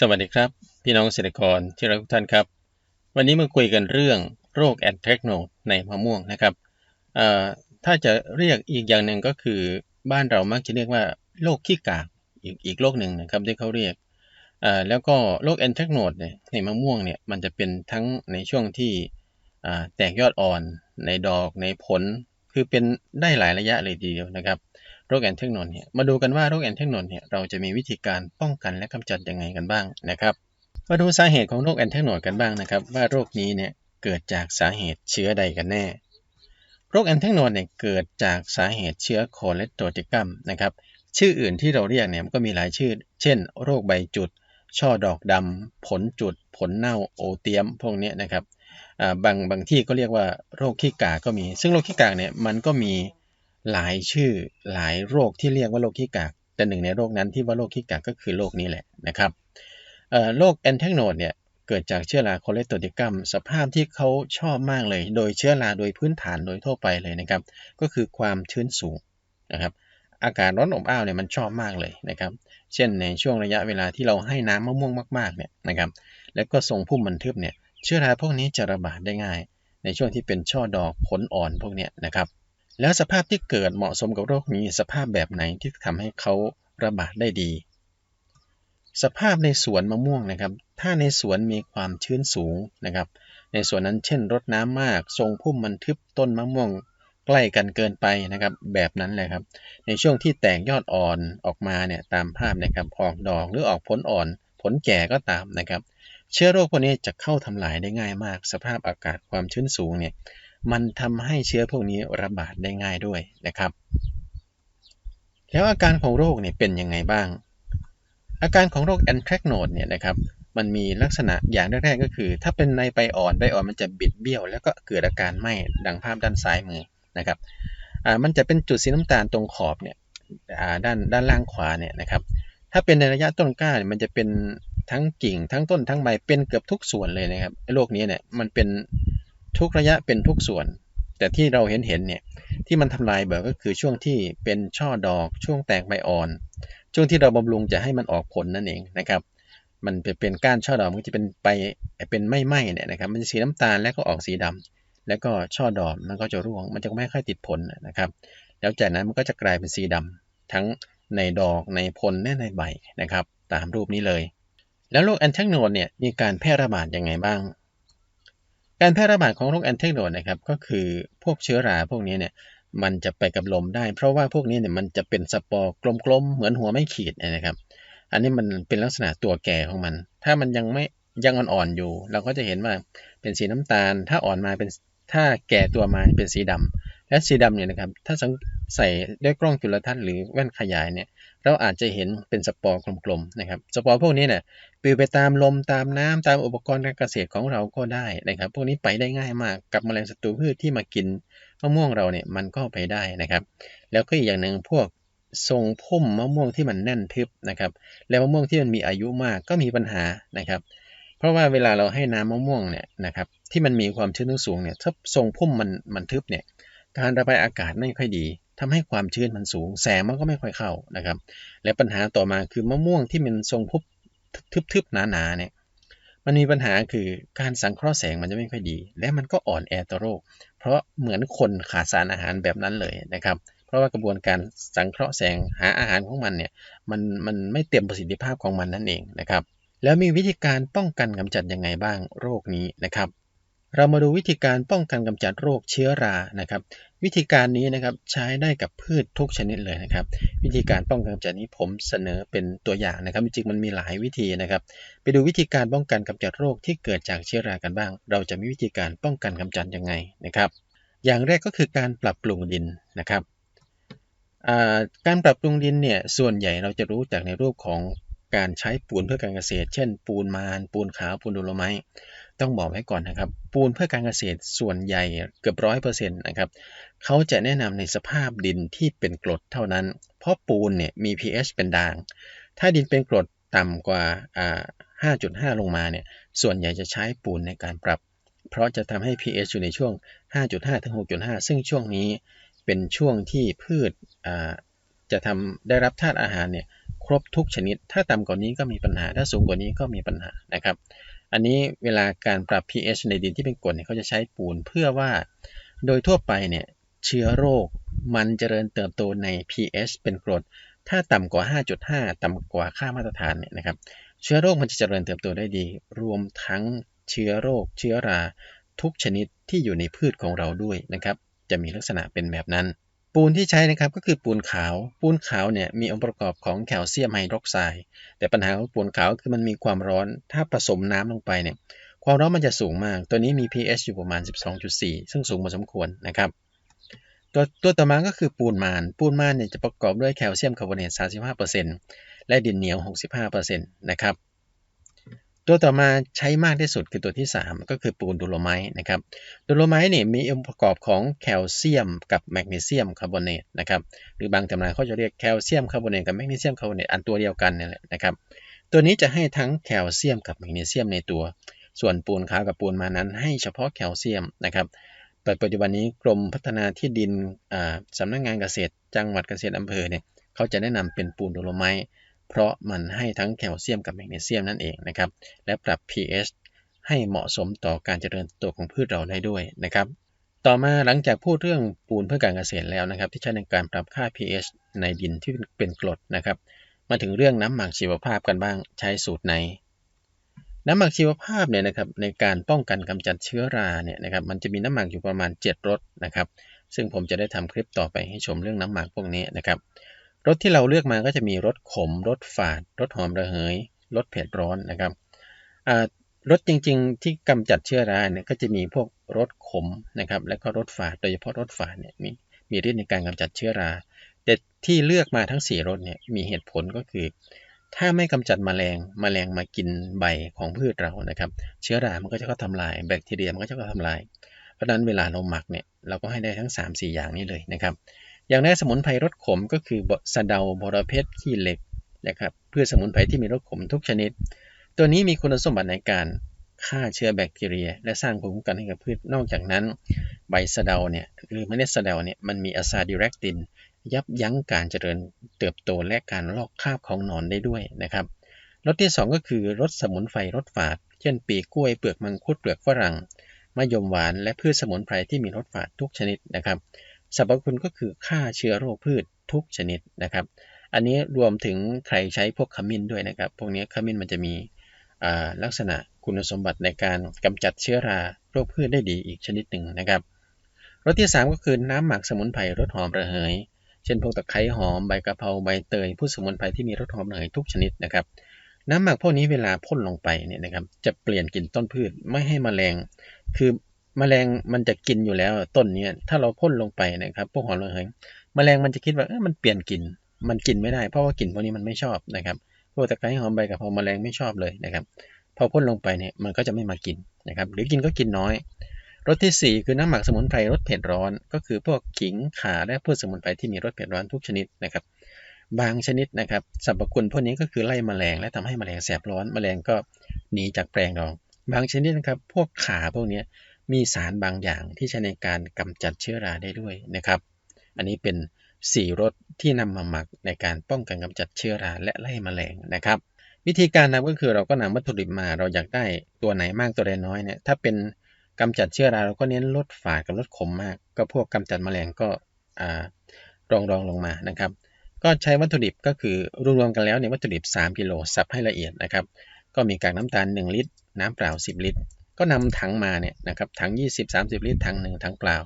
สวัสดีครับ พี่น้องเกษตรกรที่รักทุกท่านครับ วันนี้มาคุยกันเรื่องโรคแอนแทรกโนดในมะม่วงนะครับถ้าจะเรียกอีกอย่างหนึ่งก็คือบ้านเรามักจะเรียกว่าโรคขี้กากอีกอีกโรคหนึ่งนะครับที่เขาเรียกแล้วก็โรคแอนแทรกโนดเนี่ยในมะม่วงเนี่ยมันจะเป็นทั้งในช่วงที่แตกยอดอ่อนในดอกในผลคือเป็นได้หลายระยะเลยทีเดียวนะครับ โรคแอนเทกโนนเนี่ยมาดูกันว่าโรคแอนเทกโนนเนี่ยเราจะมีวิธีการป้องกันและกำจัดยังไงกันบ้างนะครับมาดูสาเหตุของโรคแอนเทกโนนกันบ้างนะครับ ว่าโรคนี้เนี่ยเกิดจากสาเหตุเชื้อใดกันแน่ โรคแอนเทกโนนเนี่ยเกิดจากสาเหตุเชื้อโคเลสโตติกัมนะครับชื่ออื่นที่เราเรียกเนี่ยมันก็มีหลายชื่อ เช่น โรคใบจุด ช่อดอกดำผลจุด ผลเน่าโอเตียม พวกนี้นะครับบางบางที่ก็เรียกว่าโรคขี้กาก็มี ซึ่งโรคขี้กาเนี่ยมันก็มี หลายชื่อหลายโรคที่เรียกว่าโรคขี้กากแต่หนึ่งในโรคนั้นที่ว่าโรคขี้กากก็คือโรคนี้แหละนะครับโรคแอนแทกโนดเนี่ยเกิดจากเชื้อราโคเลสโตติกัมสภาพที่เขาชอบมากเลย โดยเชื้อราโดยพื้นฐานโดยทั่วไปเลยนะครับ ก็คือความชื้นสูงนะครับ อากาศร้อนอบอ้าวเนี่ยมันชอบมากเลยนะครับ เช่นในช่วงระยะเวลาที่เราให้น้ำมะม่วงมากๆเนี่ยนะครับ แล้วก็ทรงพุ่มมันทึบเนี่ยเชื้อราพวกนี้จะระบาดได้ง่าย ในช่วงที่เป็นช่อดอกผลอ่อนพวกนี้นะครับ แล้วสภาพที่เกิดเหมาะสมกับโรคนี้ สภาพแบบไหนที่ทำให้เขาระบาดได้ดี สภาพในสวนมะม่วงนะครับ ถ้าในสวนมีความชื้นสูงนะครับ ในสวนนั้นเช่นรดน้ำมาก ทรงพุ่มมันทึบต้นมะม่วงใกล้กันเกินไปนะครับ แบบนั้นแหละครับ ในช่วงที่แตกยอดอ่อนออกมาเนี่ยตามภาพนะครับออกดอกหรือออกผลอ่อน ผลแก่ก็ตามนะครับ เชื้อโรคพวกนี้จะเข้าทำลายได้ง่ายมาก สภาพอากาศความชื้นสูงเนี่ย มันทำให้เชื้อพวกนี้ระบาดได้ง่ายด้วยนะครับ แล้วอาการของโรคเนี่ยเป็นยังไงบ้าง อาการของโรคแอนแทรกโนดเนี่ยนะครับมันมีลักษณะอย่างแรกๆก็คือ ถ้าเป็นในใบอ่อนใบอ่อนมันจะบิดเบี้ยว แล้วก็เกิดอาการไหม้ดังภาพด้านซ้ายมือนะครับอ่ามันจะเป็นจุดสีน้ำตาลตรงขอบเนี่ยอ่าด้านด้านล่างขวาเนี่ยนะครับ ถ้าเป็นในระยะต้นกล้านมันจะเป็นทั้งกิ่งทั้งต้นทั้งใบเป็นเกือบทุกส่วนเลยนะครับโรคนี้เนี่ยมันเป็น ทุกระยะเป็นทุกส่วน แต่ที่เราเห็นเห็นเนี่ยที่มันทำลายแบบก็คือช่วงที่เป็นช่อดอก ช่วงแตกใบอ่อน ช่วงที่เราบำรุงจะให้มันออกผลนั่นเองนะครับ มันเป็นก้านช่อดอกมันจะเป็นไปเป็นไม่ไหม้เนี่ยนะครับ มันจะสีน้ำตาลแล้วก็ออกสีดำแล้วก็ช่อดอกมันก็จะร่วง มันจะไม่ค่อยติดผลนะครับ แล้วจากนั้นมันก็จะกลายเป็นสีดำทั้งในดอกในผลและในใบนะครับ ตามรูปนี้เลย แล้วโรคแอนแทกโนดเนี่ยมีการแพร่ระบาดยังไงบ้าง การแพร่ระบาดของโรคแอนเทกโนดนะครับก็คือพวกเชื้อราพวกนี้เนี่ยมันจะไปกับลมได้ เพราะว่าพวกนี้เนี่ยมันจะเป็นสปอร์กลมๆเหมือนหัวไม่ขีดนะครับ อันนี้มันเป็นลักษณะตัวแก่ของมัน ถ้ามันยังไม่ยังอ่อนๆอยู่ เราก็จะเห็นว่าเป็นสีน้ำตาล ถ้าอ่อนมาเป็นถ้าแก่ตัวมาเป็นสีดำและสีดำเนี่ยนะครับถ้าใส่ด้วยกล้องจุลทรรศน์หรือแว่นขยายเนี่ย เราอาจจะเห็นเป็นสปอร์กลมๆนะครับสปอร์พวกนี้เนี่ยปลิวไปตามลมตามน้ำตามอุปกรณ์การเกษตรของเราก็ได้นะครับ พวกนี้ไปได้ง่ายมากกับแมลงศัตรูพืชที่มากินมะม่วงเราเนี่ยมันก็ไปได้นะครับ แล้วก็อีกอย่างหนึ่งพวกทรงพุ่มมะม่วงที่มันแน่นทึบนะครับ แล้วมะม่วงที่มันมีอายุมากก็มีปัญหานะครับ เพราะว่าเวลาเราให้น้ำมะม่วงเนี่ยนะครับที่มันมีความชื้นสูงเนี่ยถ้าทรงพุ่มมันมันทึบเนี่ยการระบายอากาศไม่ค่อยดี ทำให้ความชื้นมันสูง แสงมันก็ไม่ค่อยเข้านะครับ และปัญหาต่อมาคือมะม่วงที่มันทรงพุ่มทึบๆหนาๆเนี่ยมันมีปัญหาคือการสังเคราะห์แสงมันจะไม่ค่อยดี และมันก็อ่อนแอต่อโรค เพราะเหมือนคนขาดสารอาหารแบบนั้นเลยนะครับ เพราะว่ากระบวนการสังเคราะห์แสงหาอาหารของมันเนี่ยมันมันไม่เต็มประสิทธิภาพของมันนั่นเองนะครับ แล้วมีวิธีการป้องกันกำจัดยังไงบ้างโรคนี้นะครับ เรามาดูวิธีการป้องกันกำจัดโรคเชื้อรานะครับ วิธีการนี้นะครับใช้ได้กับพืชทุกชนิดเลยนะครับ วิธีการป้องกันกำจัดนี้ผมเสนอเป็นตัวอย่างนะครับจริงๆมันมีหลายวิธีนะครับ ไปดูวิธีการป้องกันกำจัดโรคที่เกิดจากเชื้อรากันบ้าง เราจะมีวิธีการป้องกันกำจัดยังไงนะครับ อย่างแรกก็คือการปรับปรุงดินนะครับการปรับปรุงดินเนี่ยส่วนใหญ่เราจะรู้จากในรูปของการใช้ปูนเพื่อการเกษตร เช่น ปูนมานปูนขาวปูนดโลไม ต้องบอกไว้ก่อนนะครับ ปูนเพื่อการเกษตรส่วนใหญ่เกือบร้อยเปอร์เซ็นต์นะครับเขาจะแนะนำในสภาพดินที่เป็นกรดเท่านั้น เพราะปูนเนี่ยมี pH เป็นด่าง ถ้าดินเป็นกรดต่ำกว่า5.5 ลงมาเนี่ยส่วนใหญ่จะใช้ปูนในการปรับ เพราะจะทำให้ pH อยู่ในช่วง 5.5ถึง6.5 ซึ่งช่วงนี้เป็นช่วงที่พืชจะทำได้รับธาตุอาหารเนี่ยครบทุกชนิด ถ้าต่ำกว่านี้ก็มีปัญหา ถ้าสูงกว่านี้ก็มีปัญหานะครับ อันนี้เวลาการปรับ pH ในดินที่เป็นกรดเนี่ยเขาจะใช้ปูนเพื่อว่าโดยทั่วไปเนี่ยเชื้อโรคมันเจริญเติบโตใน pH เป็นกรด ถ้าต่ำกว่า 5.5 ต่ำกว่าค่ามาตรฐานเนี่ยนะครับ เชื้อโรคมันจะเจริญเติบโตได้ดี รวมทั้งเชื้อโรค เชื้อรา ทุกชนิดที่อยู่ในพืชของเราด้วยนะครับ จะมีลักษณะเป็นแบบนั้น ปูนที่ใช้นะครับก็คือปูนขาว ปูนขาวเนี่ยมีองค์ประกอบของแคลเซียมไฮดรอกไซด์ แต่ปัญหาของปูนขาวคือมันมีความร้อน ถ้าผสมน้ำลงไปเนี่ย ความร้อนมันจะสูงมาก ตัวนี้มี pH อยู่ประมาณ 12.4 ซึ่งสูงพอสมควรนะครับ ตัวตัวต่อมาก็คือปูนมาน ปูนมานเนี่ยจะประกอบด้วยแคลเซียมคาร์บอเนต 35%และดินเหนียว 65%นะครับ ตัวต่อมาใช้มากที่สุดคือตัวที่ 3 ก็คือปูนดูโลไมต์นะครับดูโลไมต์เนี่ยมีองค์ประกอบของแคลเซียมกับแมกนีเซียมคาร์บอเนตนะครับหรือบางตำราเขาจะเรียกแคลเซียมคาร์บอเนตกับแมกนีเซียมคาร์บอเนตอันตัวเดียวกันนี่แหละนะครับตัวนี้จะให้ทั้งแคลเซียมกับแมกนีเซียมในตัว ส่วนปูนขาวกับปูนมานั้น ให้เฉพาะแคลเซียมนะครับปัจจุบันนี้กรมพัฒนาที่ดินสำนักงงานเกษตร จังหวัดเกษตรอำเภอเนี่ยเขาจะแนะนำเป็นปูนดูโลไมต์ เพราะมันให้ทั้งแคลเซียมกับแมกนีเซียมนั่นเองนะครับ และปรับ pH ให้เหมาะสมต่อการเจริญเติบโตของพืชเราได้ด้วยนะครับ ต่อมาหลังจากพูดเรื่องปูนเพื่อการเกษตรแล้วนะครับ ที่ใช้ในการปรับค่า pH ในดินที่เป็นกรดนะครับ มาถึงเรื่องน้ำหมักชีวภาพกันบ้างใช้สูตรไหนน้ำหมักชีวภาพเนี่ยนะครับในการป้องกันกำจัดเชื้อราเนี่ยนะครับมันจะมีน้ำหมักอยู่ประมาณ 7รสนะครับ ซึ่งผมจะได้ทำคลิปต่อไปให้ชมเรื่องน้ำหมักพวกนี้นะครับ รสที่เราเลือกมาก็จะมีรสขม รสฝาด รสหอมระเหย รสเผ็ดร้อนนะครับรสจริงๆ ที่กำจัดเชื้อราเนี่ยก็จะมีพวกรสขมนะครับ และก็รสฝาด โดยเฉพาะรสฝาดเนี่ยมีมีฤทธิ์ในการกำจัดเชื้อรา แต่ที่เลือกมาทั้ง 4รสเนี่ยมีเหตุผลก็คือ ถ้าไม่กำจัดมแมลงมแมลงมากินใบของพืชเรานะครับ เชื้อรา มันก็จะเข้าทำลาย แบคทีเรียมันก็จะเข้าทำลาย เพราะนั้นเวลาเราหมักเนี่ยเราก็ให้ได้ทั้ง 3-4 อย่างนี้เลยนะครับ อย่างแรกสมุนไพรรสขมก็คือสะเดาบรเพชรขี้เหล็กนะครับเพื่อสมุนไพรที่มีรสขมทุกชนิด ตัวนี้มีคุณสมบัติในการฆ่าเชื้อแบคทีเรีย และสร้างภูมิคุ้มกันให้กับพืชนอกจากนั้น ใบสะเดาเนี่ยหรือเมล็ดสะเดาเนี่ยมันมีอะซาดิเรกติน ยับยั้งการเจริญเติบโตและการลอกคราบของหนอนได้ด้วยนะครับรสที่ 2 ก็คือรสสมุนไพรรสฝาด เช่นปีกล้วยเปลือกมังคุดเปลือกฝรั่งมะยมหวาน และพืชสมุนไพรที่มีรสฝาดทุกชนิดนะครับ สรรพคุณก็คือฆ่าเชื้อโรคพืชทุกชนิดนะครับ อันนี้รวมถึงใครใช้พวกขมิ้นด้วยนะครับ พวกนี้ขมิ้นมันจะมีลักษณะคุณสมบัติในการกำจัดเชื้อราโรคพืชได้ดีอีกชนิดหนึ่งนะครับรสที่ 3 ก็คือน้ำหมักสมุนไพรรสหอมระเหย เช่นพวกตะไคร้หอมใบกะเพราใบเตยพืชสมุนไพรที่มีรสหอมระเหยทุกชนิดนะครับน้ำหมักพวกนี้เวลาพ่นลงไปเนี่ยนะครับจะเปลี่ยนกลิ่นต้นพืชไม่ให้มแมลง คือ มแมลงมันจะกินอยู่แล้ว ต้นนี้ถ้าเราพ่นลงไปนะครับ พวกหอมระเหยมแมลงมันจะคิดว่าเออมันเปลี่ยนกลิ่นมันกินไม่ได้เพราะว่ากลิ่นพวกนี้มันไม่ชอบนะครับพวกตะไคร้หอมใบกับพอมแมลงไม่ชอบเลยนะครับพอพ่นลงไปเนี่ยมันก็จะไม่มากินนะครับ หรือกินก็กินน้อยรสที่ 4 คือน้ำหมักสมุนไพรรสเผ็ดร้อน ก็คือพวกขิงข่าและพืชสมุนไพรที่มีรสเผ็ดร้อนทุกชนิดนะครับ บางชนิดนะครับสรรพคุณพวกนี้ก็คือไล่มแมลงและทำให้มแมลงแสบร้อนมแมลงก็หนีจากแปลงเราบางชนิดนะครับ พวกข่าพวกนี้ มีสารบางอย่างที่ใช้ในการกำจัดเชื้อราได้ด้วยนะครับ อันนี้เป็น4รสที่นำมาหมักในการป้องกันกำจัดเชื้อราและไล่มแมลงนะครับ วิธีการทำก็คือเราก็นำวัตถุดิบมาเราอยากได้ตัวไหนมากตัวใดน้อยเนี่ยถ้าเป็นกำจัดเชื้อราเราก็เน้นลดฝาดกับลดขมมาก ก็พวกกำจัดแมลงก็รองรองลงมานะครับ ก็ใช้วัตถุดิบก็คือรวมกันแล้วเนี่ยวัตถุดิบ 3 กิโลสับให้ละเอียดนะครับ ก็มีกากน้ำตาล 1 ลิตร น้ำเปล่า 10 ลิตร ก็นำถังมาเนี่ยนะครับถัง 20-30 ลิตรถังหนึ่งถังเปล่า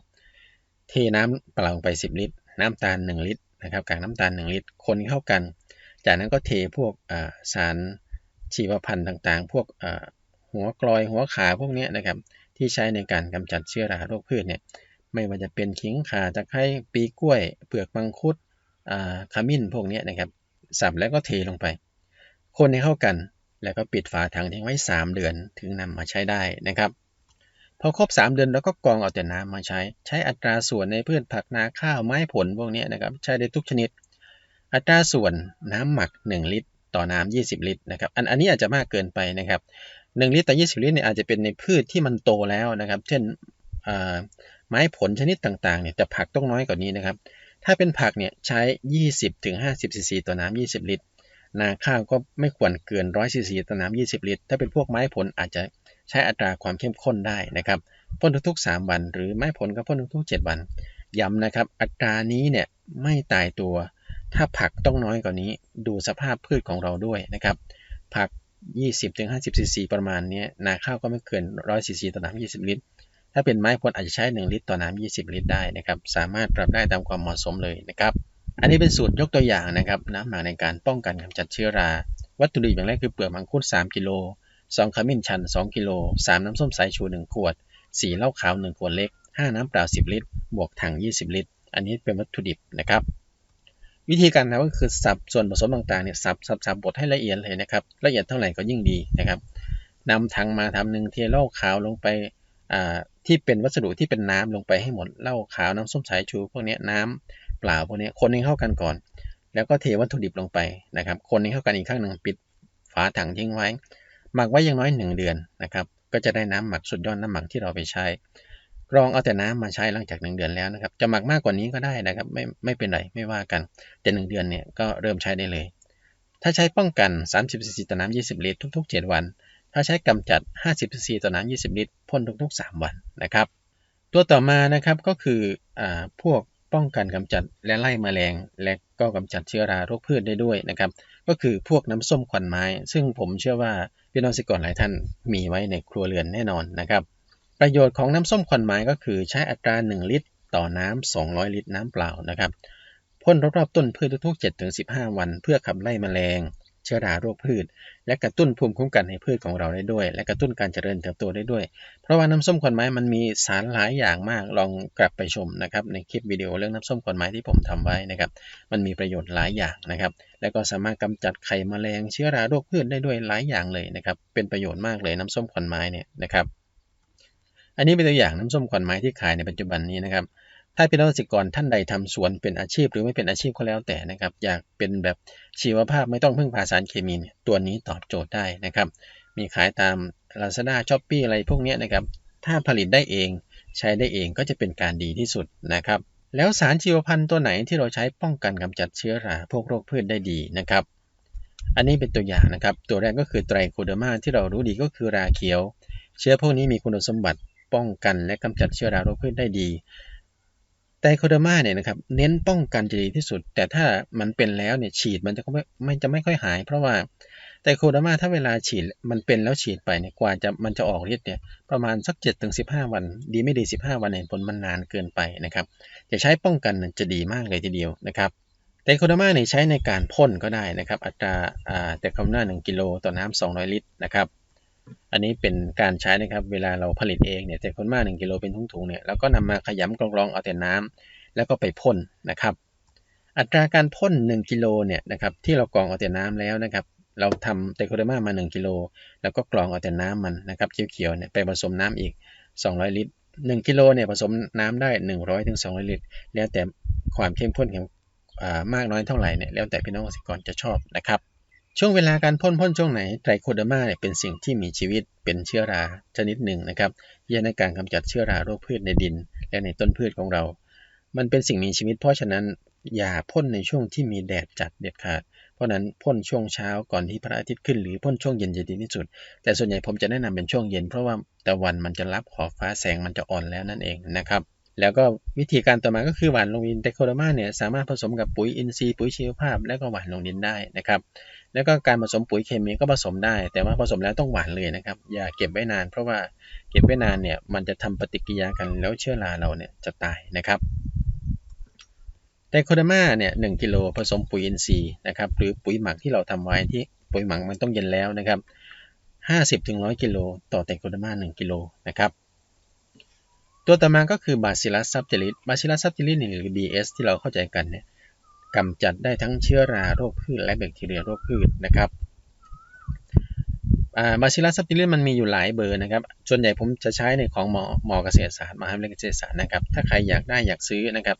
เทน้ำเปล่าไป10 ลิตร น้ำตาล 1 ลิตรนะครับกากน้ำตาล 1 ลิตร คนเข้ากัน จากนั้นก็เทพวกสารชีวพันธุ์ต่างๆ พวกหัวกลอยหัวขาพวกนี้นะครับที่ใช้ในการกำจัดเชื้อราโรคพืชเนี่ยไม่ว่าจะเป็นขิงข่าตะไคร้ปีกล้วย เปลือกมังคุดขมิ้นพวกนี้นะครับสับแล้วก็เทลงไป คนให้เข้ากัน แล้วก็ปิดฝาถังทิ้งไว้ 3 เดือนถึงนำมาใช้ได้นะครับพอครบ 3 เดือนเราก็กองเอาแต่น้ำมาใช้ ใช้อัตราส่วนในพืชผักนาข้าวไม้ผลพวกนี้นะครับใช้ได้ทุกชนิด อัตราส่วนน้ำหมัก 1 ลิตร ต่อน้ำ20 ลิตรนะครับอันอันนี้อาจจะมากเกินไปนะครับ 1 ลิตรต่อ 20 ลิตรเนี่ยอาจจะเป็นในพืชที่มันโตแล้วนะครับ เช่นไม้ผลชนิดต่างๆเนี่ยแต่ผักต้องน้อยกว่านี้นะครับ ถ้าเป็นผักเนี่ยใช้ 20-50ซีซีต่อน้ำ20 ลิตร นาข้าวก็ไม่ควรเกิน100ซีซีต่อน้ำ20 ลิตร ถ้าเป็นพวกไม้ผลอาจจะใช้อัตราความเข้มข้นได้นะครับพ่นทุกๆ 3 วัน หรือไม้ผลก็พ่นทุกๆ 7 วัน ย้ำนะครับ อัตรานี้เนี่ยไม่ตายตัว ถ้าผักต้องน้อยกว่านี้ ดูสภาพพืชของเราด้วยนะครับ ผัก 20-50ซีซีประมาณนี้นาข้าวก็ไม่เกิน100ซีซีต่อน้ำ20 ลิตร ถ้าเป็นไม้ผลอาจจะใช้ 1 ลิตรต่อน้ำ20 ลิตรได้นะครับ สามารถปรับได้ตามความเหมาะสมเลยนะครับ อันนี้เป็นสูตรยกตัวอย่างนะครับน้ำหมักในการป้องกันกำจัดเชื้อรา วัตถุดิบอย่างแรกคือเปลือกมังคุด3กิโล2ขมิ้นชัน 2 กิโล 3 น้ำส้มสายชู 1 ขวด 4 เหล้าขาว 1 ขวดเล็ก 5 น้ำเปล่า 10 ลิตร บวกถัง 20 ลิตร อันนี้เป็นวัตถุดิบนะครับ วิธีการทำก็คือสับส่วนผสมต่างๆเนี่ยสับสับสับบดให้ละเอียดเลยนะครับ ละเอียดเท่าไหร่ก็ยิ่งดีนะครับนำถังมาทำหนึ่งเทเหล้าขาวลงไปที่เป็นวัสดุที่เป็นน้ำลงไปให้หมดเหล้าขาวน้ำส้มสายชู พวกนี้น้ำ เปล่าพวกนี้คนให้เข้ากันก่อน แล้วก็เทวัตถุดิบลงไปนะครับ คนให้เข้ากันอีกครั้งหนึ่งปิดฝาถังทิ้งไว้ หมักไว้อย่างน้อย 1 เดือนนะครับ ก็จะได้น้ำหมักสุดยอดน้ำหมักที่เราไปใช้กรองเอาแต่น้ำมาใช้หลังจาก 1 เดือนแล้วนะครับ จะหมักมากกว่านี้ก็ได้นะครับ ไม่ไม่เป็นไรไม่ว่ากันแต่1เดือนเนี่ยก็เริ่มใช้ได้เลย ถ้าใช้ป้องกัน 30ซีซีต่อน้ำ20 ลิตรทุก ๆ 7 วัน ถ้าใช้กำจัด 50ซีซีต่อน้ำ20 ลิตรพ่นทุก ๆ 3 วันนะครับ ตัวต่อมานะครับก็คืออพวก ป้องกันกำจัดและไล่แมลง และก็กำจัดเชื้อราโรคพืชได้ด้วยนะครับ ก็คือพวกน้ำส้มควันไม้ ซึ่งผมเชื่อว่าพี่น้องสิกรหลายท่านมีไว้ในครัวเรือนแน่นอนนะครับ ประโยชน์ของน้ำส้มควันไม้ก็คือใช้อัตรา 1 ลิตร ต่อน้ำ200 ลิตรน้ำเปล่านะครับพ่นรอบๆต้นพืชทุกๆ7-15 วัน เพื่อขับไล่แมลง เชื้อราโรคพืช และกระตุ้นภูมิคุ้มกันให้พืชของเราได้ด้วย และกระตุ้นการเจริญเติบโตได้ด้วย เพราะว่าน้ำส้มควันไม้มันมีสารหลายอย่างมากลองกลับไปชมนะครับในคลิปวิดีโอเรื่องน้ำส้มควันไม้ที่ผมทำไว้นะครับมันมีประโยชน์หลายอย่างนะครับ แล้วก็สามารถกำจัดไข่แมลงเชื้อราโรคพืชได้ด้วยหลายอย่างเลยนะครับเป็นประโยชน์มากเลยน้ำส้มควันไม้เนี่ยนะครับอันนี้เป็นตัวอย่างน้ำส้มควันไม้ที่ขายในปัจจุบันนี้นะครับ ถ้าเป็นเกษตรกรท่านใดทำสวนเป็นอาชีพ หรือไม่เป็นอาชีพก็แล้วแต่นะครับ อยากเป็นแบบชีวภาพไม่ต้องพึ่งพาสารเคมีเนี่ยตัวนี้ตอบโจทย์ได้นะครับ มีขายตาม Lazada s h o p e e อะไรพวกนี้นะครับ ถ้าผลิตได้เองใช้ได้เองก็จะเป็นการดีที่สุดนะครับ แล้วสารชีวพันธุ์ตัวไหนที่เราใช้ป้องกันกำจัดเชื้อราพวกโรคพืชได้ดีนะครับ อันนี้เป็นตัวอย่างนะครับ ตัวแรกก็คือไตรโคเดอร์มาที่เรารู้ดีก็คือราเขียว เชื้อพวกนี้มีคุณสมบัติป้องกันและกำจัดเชื้อราโรคพืชได้ดี ไตโคเดอร์มาเนี่ยนะครับเน้นป้องกันจะดีที่สุด แต่ถ้ามันเป็นแล้วเนี่ยฉีดมันจะไม่ไม่จะไม่ค่อยหาย เพราะว่าไตโคเดอร์มาถ้าเวลาฉีดมันเป็นแล้วฉีดไปเนี่ยกว่าจะมันจะออกฤทธิ์เนี่ยประมาณสัก7จ็ถึงสิวัน ดีไม่ดี 15 วันเห็นผลมันนานเกินไปนะครับจะใช้ป้องกันจะดีมากเลยทีเดียวนะครับไตโคเดอร์มาเนี่ยใช้ในการพ่นก็ได้นะครับอัตราแต่คำหน้า1กิโลต่อน้ำ200 ลิตรนะครับ อันนี้เป็นการใช้นะครับเวลาเราผลิตเองเนี่ยแต่คนมาก1กิโลเป็นถุงๆเนี่ยเราก็นำมาขยำกรองๆเอาแต่น้ำแล้วก็ไปพ่นนะครับ อัตราการพ่น1กิโลเนี่ยนะครับที่เรากรองเอาแต่น้ำแล้วนะครับ เราทำเตโคเดมามา 1กิโลแล้วก็กรองเอาแต่น้ำมันนะครับเขียวๆเนี่ยไปผสมน้ำอีก 200 ลิตร 1กิโลเนี่ยผสมน้ำได้ 100ถึง200 ลิตร แล้วแต่ความเข้มข้นของมากน้อยเท่าไหร่เนี่ยแล้วแต่พี่น้องเกษตรกรจะชอบนะครับ ช่วงเวลาการพ่นพ่นช่วงไหนไตรโคเดอร์มาเนี่ยเป็นสิ่งที่มีชีวิตเป็นเชื้อราชนิดหนึ่งนะครับที่จะในการกำจัดเชื้อราโรคพืชในดิน และในต้นพืชของเรา มันเป็นสิ่งมีชีวิต เพราะฉะนั้นอย่าพ่นในช่วงที่มีแดดจัดเด็ดขาด เพราะนั้นพ่นช่วงเช้าก่อนที่พระอาทิตย์ขึ้นหรือพ่นช่วงเย็นจะดีที่สุด แต่ส่วนใหญ่ผมจะแนะนำเป็นช่วงเย็นเพราะว่าตะวันมันจะรับขอบฟ้าแสงมันจะอ่อนแล้วนั่นเองนะครับแล้วก็วิธีการต่อมาก็คือหว่านลงดินเดโคโดมาเนี่ยสามารถผสมกับปุ๋ยอินทรีย์ปุ๋ยชีวภาพ และก็หว่านลงดินได้นะครับ แล้วก็การผสมปุ๋ยเคมีก็ผสมได้ แต่ว่าผสมแล้วต้องหวานเลยนะครับ อย่าเก็บไว้นาน เพราะว่าเก็บไว้นานเนี่ยมันจะทำปฏิกิริยากันแล้วเชื้อราเราเนี่ยจะตายนะครับไดโคเดมาเนี่ยหกิโลผสมปุ๋ยอินทรีย์นะครับหรือปุ๋ยหมักที่เราทำไว้ที่ปุ๋ยหมักมันต้องเย็นแล้วนะครับ50ถึง100กิโลต่อไดโคเดมา1กิโลนะครับตัวต่อมาก็คือบาซิลัสซับเจลิสบาซิลัสซับเจลิสหรือ BS ที่เราเข้าใจกันเนี่ย กำจัดได้ทั้งเชื้อราโรคพืชและแบคทีเรียโรคพืชนะครับบาซิลัสซับติลินมันมีอยู่หลายเบอร์นะครับ ส่วนใหญ่ผมจะใช้ในของหมอหมอเกษตรศาสตร์มหาวิทยาลัยเกษตรศาสตร์นะครับ ถ้าใครอยากได้อยากซื้อนะครับ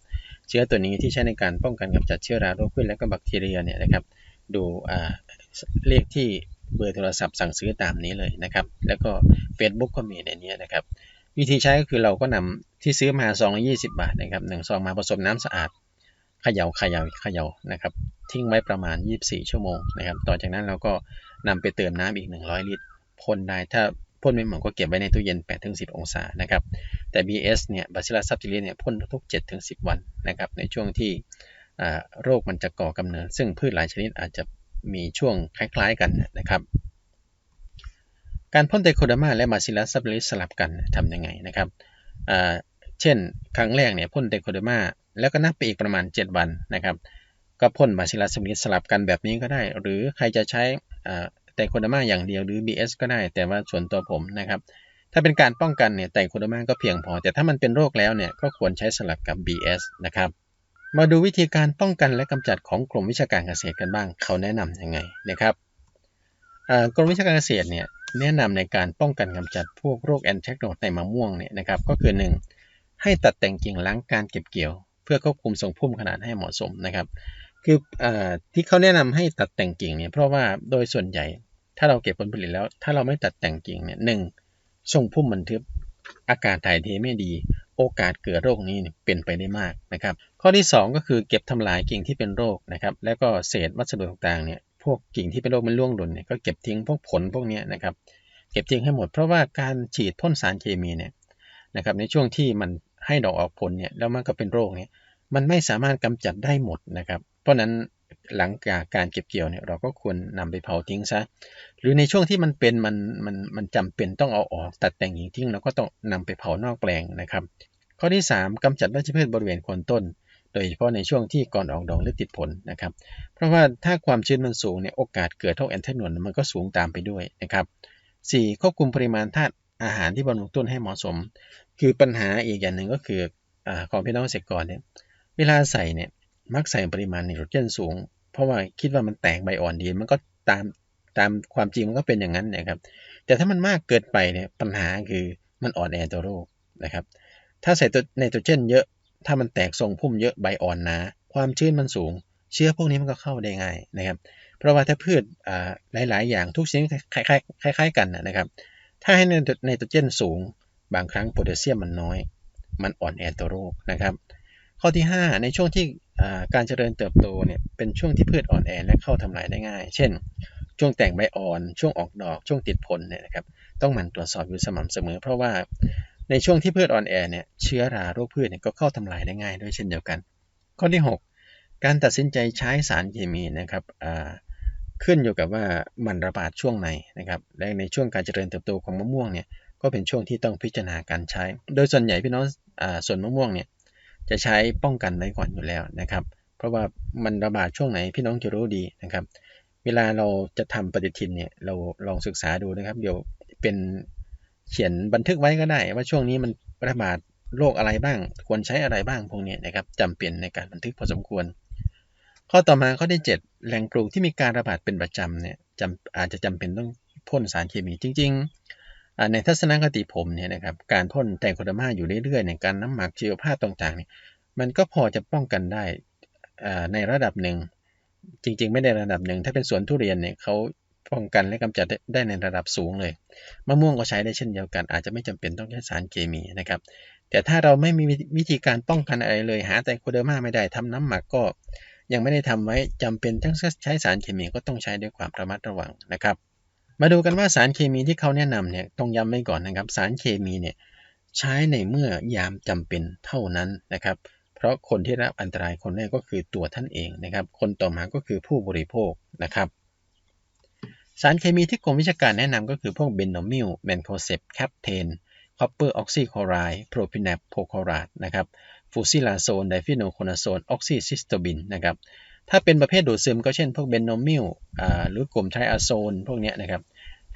เชื้อตัวนี้ที่ใช้ในการป้องกันกำจัดเชื้อราโรคพืชและก็แบคทีเรียเนี่ยนะครับ ดูเลขที่เบอร์โทรศัพท์สั่งซื้อตามนี้เลยนะครับ แล้วก็ Facebook ก็มีในนี้นะครับ วิธีใช้ก็คือเราก็นำที่ซื้อมาซองละ20 บาทนะครับหนึ่งซองมาผสมน้ำสะอาด เขย่าเขย่าเขย่านะครับ ทิ้งไว้ประมาณ 24 ชั่วโมงนะครับ ต่อจากนั้นเราก็นำไปเติมน้ำอีก 100 ลิตรพ่นได้ถ้าพ่นไม่หมดก็เก็บไว้ในตู้เย็น 8-10 องศานะครับ แต่ BS เนี่ย Bacillus subtilis เนี่ยพ่นทุก 7-10 วันนะครับ ในช่วงที่โรคมันจะก่อกำเนิด ซึ่งพืชหลายชนิดอาจจะมีช่วงคล้ายๆกันนะครับ การพ่นไตโคเดมาและ Bacillus subtilis สลับกันทำยังไงนะครับเช่น ครั้งแรกเนี่ยพ่นไตโคเดมา แล้วก็นับไปอีกประมาณ 7 วันนะครับ ก็พ่น Bacillus subtilis สลับกันแบบนี้ก็ได้ หรือใครจะใช้ไตโคเดอร์มาอย่างเดียวหรือ BS ก็ได้ แต่ว่าส่วนตัวผมนะครับ ถ้าเป็นการป้องกันเนี่ยไตโคเดอร์มาก็เพียงพอ แต่ถ้ามันเป็นโรคแล้วเนี่ยก็ควรใช้สลับกับ BS นะครับมาดูวิธีการป้องกันและกำจัดของกรมวิชาการเกษตรกันบ้าง เขาแนะนํำยังไงนะครับกรมวิชาการเกษตรเนี่ยแนะนำในการป้องกันกำจัดพวกโรคแอนแทรกโนดในมะม่วงเนี่ยนะครับก็คือ 1. ให้ตัดแต่งกิ่งล้างการเก็บเกี่ยว พื่อควบคุมทรงพุ่มขนาดให้เหมาะสมนะครับ คืออที่เขาแนะนำให้ตัดแต่งกิ่งเนี่ยเพราะว่าโดยส่วนใหญ่ถ้าเราเก็บผลผลิตแล้ว ถ้าเราไม่ตัดแต่งกิ่งเนี่ยหนึ่งส่งพุ่มมันทึบอากาศถ่ายเทไม่ดี โอกาสเกิดโรคนี้เป็นไปได้มากนะครับ ข้อที่ 2 ก็คือเก็บทำลายกิ่งที่เป็นโรคนะครับ แล้วก็เศษวัสดุต่างๆเนี่ยพวกกิ่งที่เป็นโรคมันร่วงหล่นเนี่ยก็เก็บทิ้งพวกผลพวกนี้นะครับ เก็บทิ้งให้หมดเพราะว่าการฉีดพ่นสารเคมีเนี่ยนะครับในช่วงที่มัน ให้ดอกออกผลเนี่ยแล้วมันก็เป็นโรคเนี่ยมันไม่สามารถกำจัดได้หมดนะครับ เพราะนั้นหลังจากการเก็บเกี่ยวเนี่ยเราก็ควรนำไปเผาทิ้งซะหรือในช่วงที่มันเป็นมันมันมันจำเป็นต้องเอาออกตัดแต่งหญิงทิ้งเราก็ต้องนำไปเผานอกแปลงนะครับ ข้อที่ 3กำจัดวัชพืชบริเวณโคนต้น โดยเฉพาะในช่วงที่ก่อนออกดอกหรือติดผลนะครับ เพราะว่าถ้าความชื้นมันสูงเนี่ยโอกาสเกิดโรคแอนเทนวนมันก็สูงตามไปด้วยนะครับ 4. ควบคุมปริมาณธาตุ อาหารที่บำรุงต้นให้เหมาะสม คือปัญหาอีกอย่างหนึ่งก็คืออของพี่น้องเกษตรกรเนี่ยเวลาใส่เนี่ยมักใส่ปริมาณไนโตรเจนสูง เพราะว่าคิดว่ามันแตกใบอ่อนดี มันก็ตามตามความจริงมันก็เป็นอย่างนั้นนะครับแต่ถ้ามันมากเกินไปเนี่ยปัญหาคือมันอ่อนแอตัวโรคนะครับ ถ้าใส่ตัวไนโตรเจนเยอะ ถ้ามันแตกทรงพุ่มเยอะใบอ่อนหนาความชื้นมันสูง เชื้อพวกนี้มันก็เข้าได้ง่ายนะครับ เพราะว่าถ้าพืชหลาย ๆ อย่างทุกชนิดคล้ายๆกันนะครับ ถ้าให้ไนโตรเจนสูง บางครั้งโพแทสเซียมมันน้อย มันอ่อนแอตัวโรคนะครับ ข้อที่ 5 ในช่วงที่การเจริญเติบโตเนี่ยเป็นช่วงที่พืชอ่อนแอและเข้าทำลายได้ง่าย เช่น ช่วงแต่งใบอ่อน ช่วงออกดอก ช่วงติดผลเนี่ยนะครับ ต้องหมั่นตรวจสอบอยู่สม่ำเสมอ เพราะว่าในช่วงที่พืชอ่อนแอเนี่ยเชื้อราโรคพืชเนี่ยก็เข้าทำลายได้ง่ายด้วยเช่นเดียวกัน ข้อที่ 6 การตัดสินใจใช้สารเคมีนะครับ ขึ้นอยู่กับว่ามันระบาดช่วงไหนนะครับและในช่วงการเจริญเติบโตของมะม่วงเนี่ยก็เป็นช่วงที่ต้องพิจารณาการใช้ โดยส่วนใหญ่พี่น้องส่วนมะม่วงเนี่ยจะใช้ป้องกันไว้ก่อนอยู่แล้วนะครับ เพราะว่ามันระบาดช่วงไหนพี่น้องจะรู้ดีนะครับ เวลาเราจะทำปฏิทินเนี่ยเราลองศึกษาดูนะครับ เดี๋ยวเป็นเขียนบันทึกไว้ก็ได้ ว่าช่วงนี้มันระบาดโรคอะไรบ้าง ควรใช้อะไรบ้างพวกนี้นะครับจำเป็นในการบันทึกพอสมควร ข้อต่อมาข้อที่ 7 แหล่งปลูกที่มีการระบาดเป็นประจำเนี่ยจำอาจจะจำเป็นต้องพ่นสารเคมีจริง ๆ ในทัศนคติผมเนี่ยนะครับการพ่นแตงโคดามาอยู่เรื่อยๆในการน้ำหมักชีวภาพต่างๆเนี่ยมันก็พอจะป้องกันได้ในระดับหนึ่ง จริง ๆ ไม่ได้ระดับหนึ่ง ถ้าเป็นสวนทุเรียนเนี่ยเขาป้องกันและกำจัดได้ในระดับสูงเลยมะม่วงก็ใช้ได้เช่นเดียวกัน อาจจะไม่จำเป็นต้องใช้สารเคมีนะครับแต่ถ้าเราไม่มีวิธีการป้องกันอะไรเลยหาแต่โคเดอร์มาไม่ได้ทำน้ำหมักก็ ยังไม่ได้ทำไว้จำเป็นต้องใช้สารเคมีก็ต้องใช้ด้วยความระมัดระวังนะครับ มาดูกันว่าสารเคมีที่เขาแนะนำเนี่ยต้องย้ำไว้ก่อนนะครับ สารเคมีเนี่ยใช้ในเมื่อยามจำเป็นเท่านั้นนะครับ เพราะคนที่รับอันตรายคนแรกก็คือตัวท่านเองนะครับ คนต่อมาก็คือผู้บริโภคนะครับสารเคมีที่กรมวิชาการแนะนำก็คือพวกเบนโนมิลเบนโคเซปแคปเทนคอปเปอร์ออกซิคไรด์โพรพินับโพคอไรด์นะครับ ฟูซิลาโซนไดฟิโนโคนาโซนออกซิซิสโตบินนะครับถ้าเป็นประเภทดูดซึมก็เช่นพวกเบนโนมิลหรือกลุ่มไทอะโซนพวกนี้นะครับ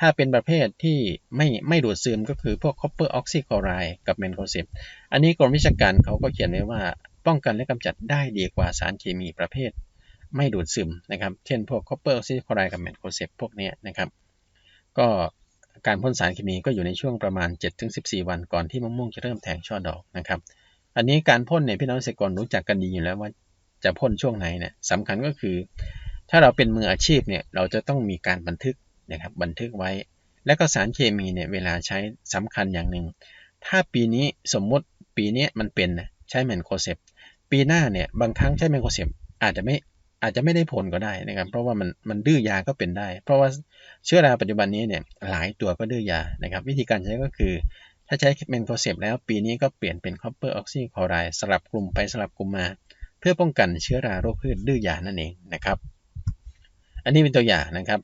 ถ้าเป็นประเภทที่ไม่ไม่ดูดซึมก็คือพวกคอปเปอร์ออกซิคลอไรด์กับเบนโคเซปอันนี้กรมวิชาการเขาก็เขียนไว้ว่าป้องกันและกำจัดได้ดีกว่าสารเคมีประเภท ไม่ดูดซึมนะครับเช่นพวกคอปเปอร์ซิคลอไรด์กับแมนโคเซปพวกนี้นะครับก็การพ่นสารเคมีก็อยู่ในช่วงประมาณ 7-14 วันก่อนที่มะม่วงจะเริ่มแทงช่อดอกนะครับ อันนี้การพ่นเนี่ยพี่น้องเกษตรกรรู้จักกันดีอยู่แล้วว่าจะพ่นช่วงไหนเนี่ยสำคัญก็คือ ถ้าเราเป็นมืออาชีพเนี่ยเราจะต้องมีการบันทึกนะครับบันทึกไว้ และก็สารเคมีเนี่ยเวลาใช้สำคัญอย่างหนึ่ง ถ้าปีนี้สมมติปีนี้มันเป็นใช้แมนโคเซปปีหน้าเนี่ยบางครั้งใช้แมงโคเซปอาจจะไม่อาจจะไม่ได้ผลก็ได้นะครับ เพราะว่ามันมันดื้อยาก็เป็นได้ เพราะว่าเชื้อราปัจจุบันนี้เนี่ยหลายตัวก็ดื้อยานะครับ วิธีการใช้ก็คือ ถ้าใช้แมงโคเซปแล้วปีนี้ก็เปลี่ยนเป็นคอปเปอร์ออกซิคลอไรด์สลับกลุ่มไปสลับกลุ่มมา เพื่อป้องกันเชื้อราโรคพืชดื้อยานั่นเองนะครับ อันนี้เป็นตัวอย่างนะครับ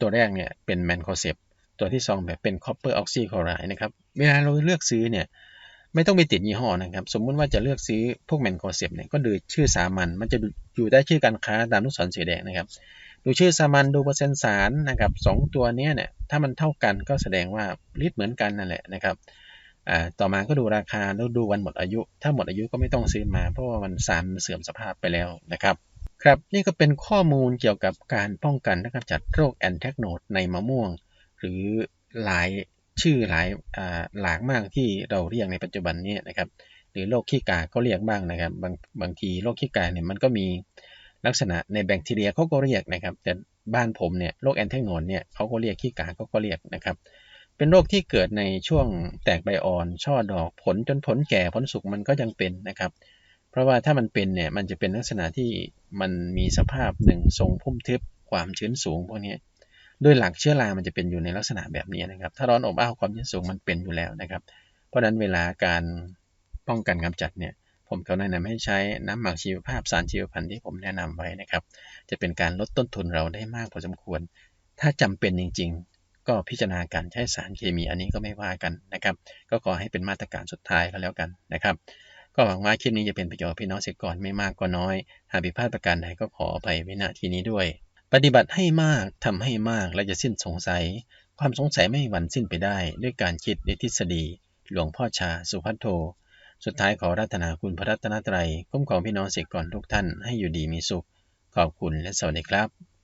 ตัวแรกเนี่ยเป็นแมนโคเซปตัวที่2แบบเป็นคอปเปอร์ออกซิคลอไรด์นะครับเวลาเราเลือกซื้อเนี่ยไม่ต้องไปติดยี่ห้อนะครับ สมมุติว่าจะเลือกซื้อพวกแมนโคเซปเนี่ยก็ดูชื่อสามัญมันจะอยู่ได้ชื่อการค้าตามลูกศรสีแดงนะครับดูชื่อสามัญดูเปอร์เซ็นต์สารนะครับสตัวนี้เนี่ยถ้ามันเท่ากันก็แสดงว่าฤทธิ์เหมือนกันนั่นแหละนะครับ ต่อมาก็ดูราคาแล้วดูวันหมดอายุ ถ้าหมดอายุก็ไม่ต้องซื้อมา เพราะว่ามันสารเสื่อมสภาพไปแล้วนะครับ ครับนี่ก็เป็นข้อมูลเกี่ยวกับการป้องกันและกำจัดโรคแอนแทกโนดในมะม่วง หรือหลายชื่อหลายหลากมากที่เราเรียกในปัจจุบันนี้นะครับ หรือโรคขี้กาก็เรียกบ้างนะครับ บางบางทีโรคขี้กาเนี่ยมันก็มีลักษณะในแบคทีเรียเขาก็เรียกนะครับ แต่บ้านผมเนี่ยโรคแอนเทกโนนเนี่ยเขาก็เรียกขี้กาเขาก็เรียกนะครับ เป็นโรคที่เกิดในช่วงแตกใบอ่อน ช่อดอกผลจนผลแก่ผลสุกมันก็ยังเป็นนะครับ เพราะว่าถ้ามันเป็นเนี่ยมันจะเป็นลักษณะที่มันมีสภาพหนึ่งทรงพุ่มทึบความชื้นสูงพวกนี้โดยหลักเชื้อรามันจะเป็นอยู่ในลักษณะแบบนี้นะครับ ถ้าร้อนอบอ้าวความชื้นสูงมันเป็นอยู่แล้วนะครับ เพราะนั้นเวลาการป้องกันกำจัดเนี่ยผมก็แนะนำให้ใช้น้ำหมักชีวภาพสารชีวพันธุ์ที่ผมแนะนำไว้นะครับ จะเป็นการลดต้นทุนเราได้มากพอสมควร ถ้าจำเป็นจริงๆ ก็พิจารณาการใช้สารเคมีอันนี้ก็ไม่ว่ากันนะครับ ก็ขอให้เป็นมาตรการสุดท้ายก็แล้วกันนะครับ ก็หวังว่าคลิปนี้จะเป็นประโยชน์พี่น้องเสียก่อนไม่มากก็น้อย หากผิดพลาดประการใดก็ขอไปวินาที่นี้ด้วย ปฏิบัติให้มากทำให้มากและจะสิ้นสงสัย ความสงสัยไม่มีวันสิ้นไปได้ ด้วยการคิดในทฤษฎี หลวงพ่อชาสุพัทโท สุดท้ายขอรัตนาคุณพระรัตนตรัยคุ้มครองพี่น้องเสกก่อนทุกท่านให้อยู่ดีมีสุข ขอบคุณและสวัสดีครับ